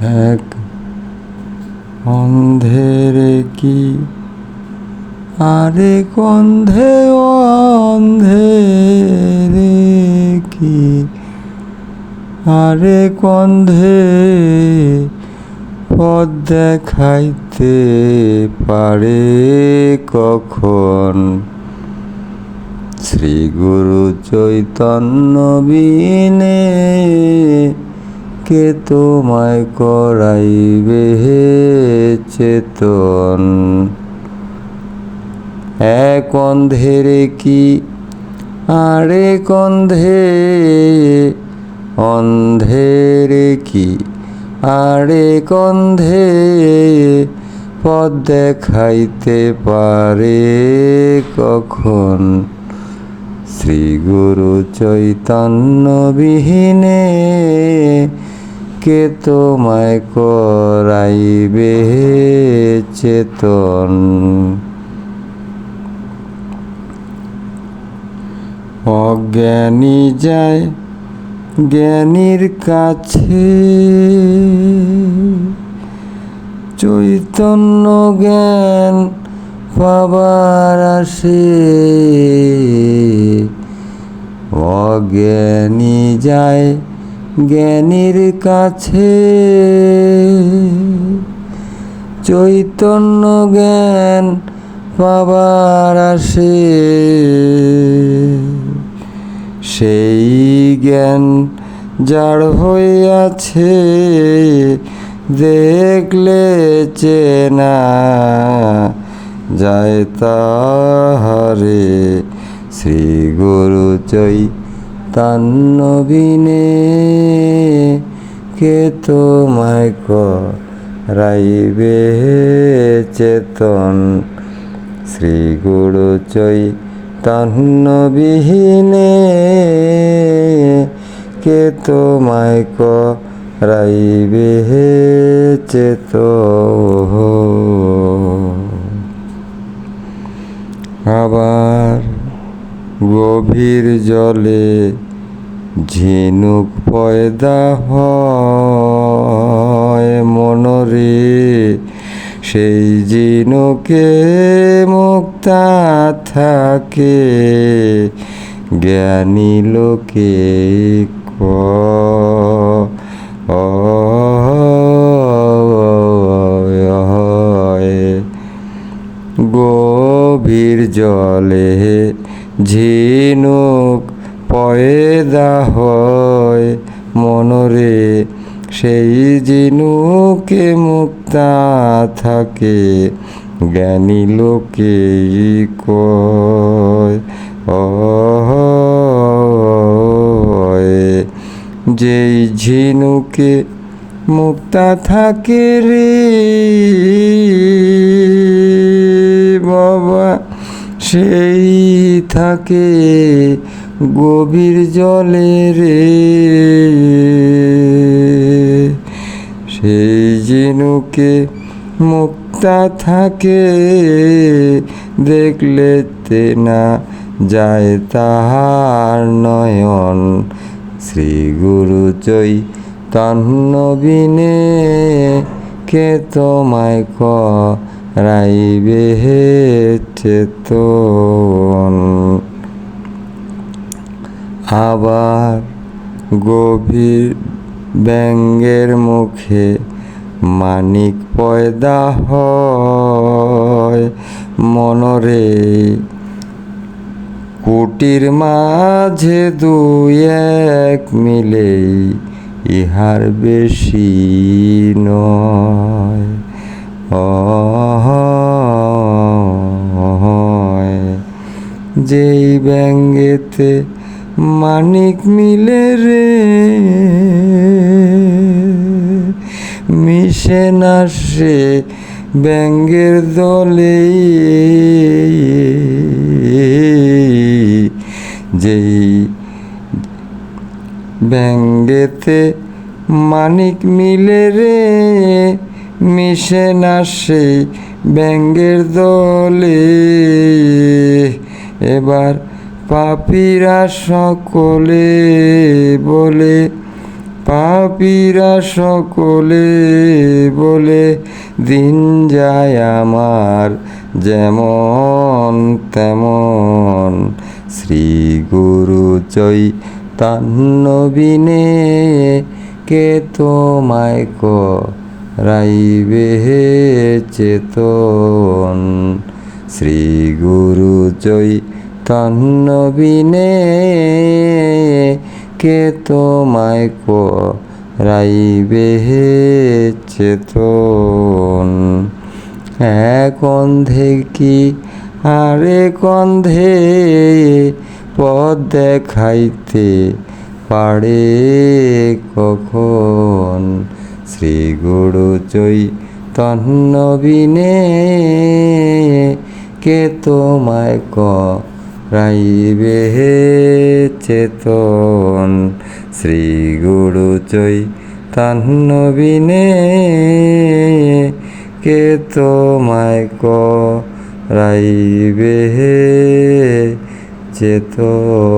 এক অন্ধেরে কি? আরে কন্ধে অন্ধের কি? আরে কন্ধে পথ দেখাইতে পারে কখন? শ্রী গুরু চৈতন্য বিনে কে তোমায় করাইবে চেতন। এক অন্ধের কি আরে কন্ধে অন্ধের কি আরে কন্ধে পথ দেখাইতে পারে কখন? শ্রী গুরু চৈতন্য বিহীনে কে তোমায় করাইবে চেতন? অজ্ঞানী যায় জ্ঞানীর কাছে। চৈতন্য জ্ঞান পাবার আসে। অজ্ঞানী যায় জ্ঞানীর কাছে। চৈতন্য জ্ঞান পাবার আসে। সেই জ্ঞান যার হইয়াছে, দেখলে চেনা যায় তাহারে। শ্রী গুরু চৈতন্য বিনে কে তোমায় রাইবে চেতন? শ্রী গুরু চৈতন্য বিহীনে কে তোমায় করাইবে চেত আবার গভীর জলে ঝিনুক পয়দা হয় মনরে সেই ঝিনুকে মুক্তা থাকে। জ্ঞানী লোকে কয় গভীর জলে ঝিনুক পয়দা হয় মনরে, সেই জিনুকে মুক্তা থাকে, জ্ঞানী লোকে কয় যেই ঝিনুকে মুক্তা থাকে রে, বাবা, সেই থাকে গভীর জলে রে। সেই ঝিনুকে মুক্তা থাকে, দেখলে না যায় তাহার নয়ন। শ্রী গুরু চৈতন্য বিনে কে তোমায় করাইবে হে চেতন? আবার গভীর ব্যঙ্গের মুখে মানিক পয়দা হয় মনরে কুটির মাঝে দুই এক মিলেই ইহার বেশি নয় যেই ব্যঙ্গেতে মানিক মিলে রে, মিশে না সে ব্যঙ্গের দলে। যেই ব্যঙ্গেতে মানিক মিলে রে, মিশে না সেই ব্যঙ্গের দলে। এবার পাপীরা সকলে বলে, পাপীরা সকলে বলে, দিন যায় আমার যেমন তেমন। শ্রী গুরু চৈতন্য বিনে কে তোমায় রাইবে চেতন? শ্রী গুরু চৈতন্য বিনে কে তোমায় রাইবে চেতন? এক অন্ধে কি আরেক অন্ধে পথ দেখাইতে পারে কখন? শ্রী গুরু চৈতন্য বিনে, কে তোমায় রাইবে হে চেতন শ্রী গুরু চৈ বিনে কে তোমায় রাইবে হে চেতন